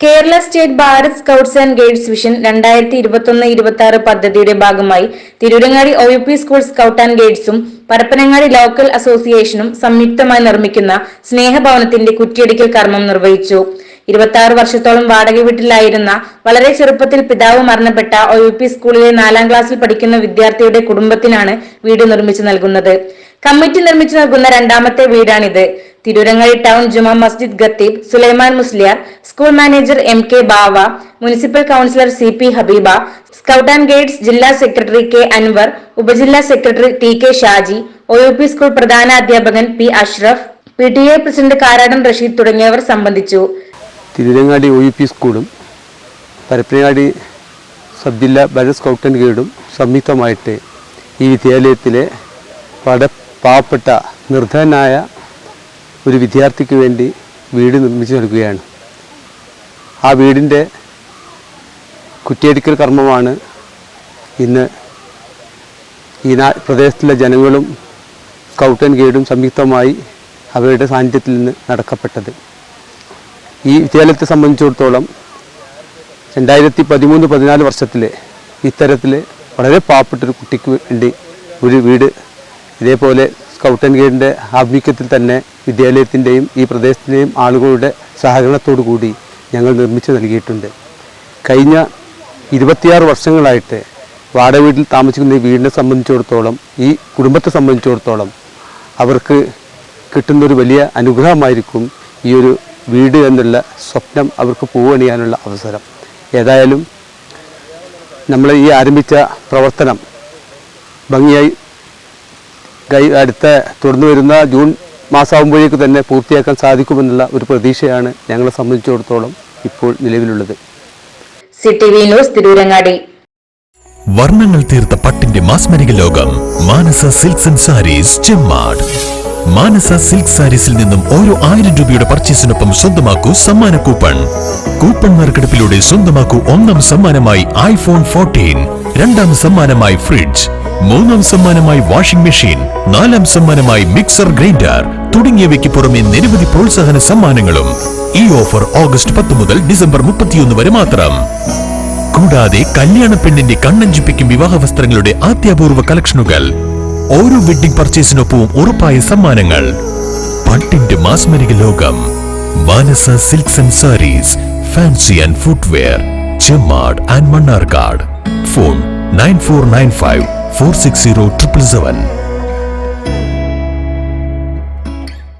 Kerala state Bharat scouts and guides vision രണ്ടായിരത്തി ഇരുപത്തൊന്ന് ഇരുപത്തി ആറ് പദ്ധതിയുടെ ഭാഗമായി Tirurangadi O U P school scout and ഗൈഡ്സും Parappanangadi local അസോസിയേഷനും സംയുക്തമായി നിർമ്മിക്കുന്ന സ്നേഹഭവനത്തിന്റെ കുറ്റിയടിക്കൽ കർമ്മം നിർവഹിച്ചു. ഇരുപത്തി ആറ് വർഷത്തോളം വാടക വീട്ടിലായിരുന്ന വളരെ ചെറുപ്പത്തിൽ പിതാവ് മരണപ്പെട്ട ഒ യു പി സ്കൂളിലെ നാലാം ക്ലാസ്സിൽ പഠിക്കുന്ന വിദ്യാർത്ഥിയുടെ കുടുംബത്തിനാണ് വീട് നിർമ്മിച്ചു നൽകുന്നത്. കമ്മിറ്റി നിർമ്മിച്ചു നൽകുന്ന രണ്ടാമത്തെ വീടാണിത്. Tirurangadi town Juma Masjid Khatib Sulaiman Musliyar school manager M K Bava municipal councillor C P Habeeba scout and guides ജില്ലാ സെക്രട്ടറി കെ അൻവർ ഉപജില്ലാ secretary T K Shaji O U P school പ്രധാന അധ്യാപകൻ P Ashraf P T A president Karadan Rasheed തുടങ്ങിയവർ സംബന്ധിച്ചു. Tirurangadi O U P സ്കൂളും Parappanangadi sub ജില്ലാ ബാലൻസ് scout and ഗൈഡും സംയുക്തമായിട്ട് ഈ വിദ്യാലയത്തിലെ പാവപ്പെട്ട നിർധനായ ഒരു വിദ്യാർത്ഥിക്ക് വേണ്ടി വീട് നിർമ്മിച്ചു നൽകുകയാണ്. ആ വീടിന്റെ കുറ്റിയടിക്കൽ കർമ്മമാണ് ഇന്ന് ഈ പ്രദേശത്തിലെ ജനങ്ങളും സ്കൗട്ട് ആൻഡ് ഗൈഡും സംയുക്തമായി അവരുടെ സാന്നിധ്യത്തിൽ നിന്ന് നടക്കപ്പെട്ടത്. ഈ വിദ്യാലയത്തെ സംബന്ധിച്ചിടത്തോളം രണ്ടായിരത്തി പതിമൂന്ന് പതിനാല് വർഷത്തിലെ ഇത്തരത്തിൽ വളരെ പാവപ്പെട്ടൊരു കുട്ടിക്ക് വേണ്ടി ഒരു വീട് ഇതേപോലെ സ്കൗട്ട് ആൻഡ് ഗൈഡിന്റെ ആഭിമുഖ്യത്തിൽ തന്നെ വിദ്യാലയത്തിന്റെയും ഈ പ്രദേശത്തിന്റെയും ആളുകളുടെ സഹകരണത്തോടു കൂടി ഞങ്ങൾ നിർമ്മിച്ചു നൽകിയിട്ടുണ്ട്. കഴിഞ്ഞ ഇരുപത്തിയാറ് വർഷങ്ങളായിട്ട് വാടക വീട്ടിൽ താമസിക്കുന്ന ഈ വീടിനെ സംബന്ധിച്ചിടത്തോളം ഈ കുടുംബത്തെ സംബന്ധിച്ചിടത്തോളം അവർക്ക് കിട്ടുന്നൊരു വലിയ അനുഗ്രഹമായിരിക്കും ഈ ഒരു വീട് എന്നുള്ള സ്വപ്നം അവർക്ക് പൂവണിയാനുള്ള അവസരം. ഏതായാലും നമ്മൾ ഈ ആരംഭിച്ച പ്രവർത്തനം ഭംഗിയായി അടുത്ത തുടർന്നു വരുന്ന ജൂൺ മാസമാകുമ്പോഴേക്ക് തന്നെ പൂർത്തിയാക്കാൻ സാധിക്കുമെന്നുള്ള ഒരു പ്രതീക്ഷയാണ് ഞങ്ങളെ സംബന്ധിച്ചിടത്തോളം ഇപ്പോൾ നിലവിലുള്ളത്. വർണങ്ങൾ തീർത്ത പട്ടിന്റെ മാസ്മരിക ലോകം Manasa silks and saris Chemmad. Manasa silk സാരീസിൽ നിന്നും ഓരോ ആയിരം രൂപയുടെ പർച്ചേസിനൊപ്പം സ്വന്തമാക്കൂ സമ്മാന കൂപ്പൺ. കൂപ്പൺ നറുക്കെടുപ്പിലൂടെ സ്വന്തമാക്കൂ ഒന്നാം സമ്മാനമായി ഐഫോൺ ഫോർട്ടീൻ രണ്ടാം സമ്മാനമായി ഫ്രിഡ്ജ്. മൂന്നാം സമ്മാനമായി വാഷിംഗ് മെഷീൻ നാലാം സമ്മാനമായി മിക്സർ ഗ്രൈൻഡർ തുടങ്ങിയവയ്ക്ക് പുറമെ നിരവധി പ്രോത്സാഹന സമ്മാനങ്ങളും ഈ ഓഫർ ഓഗസ്റ്റ് പത്ത് മുതൽ ഡിസംബർ മുപ്പത്തിയൊന്ന് വരെ മാത്രം. കൂടാതെ കല്യാണ പെണ്ണിന്റെ കണ്ണഞ്ചിപ്പിക്കും വിവാഹ വസ്ത്രങ്ങളുടെ ആത്യാപൂർവ കളക്ഷനുകൾ ഓരോ വെഡിംഗ് പർച്ചേസിനൊപ്പവും ഉറപ്പായ സമ്മാനങ്ങൾ. പട്ടിന്റെ മാസ്മരിക ലോകം Manasa silks and saris fancy and footwear Chemmad and Mannarkkad. Phone nine four nine five four six zero triple seven.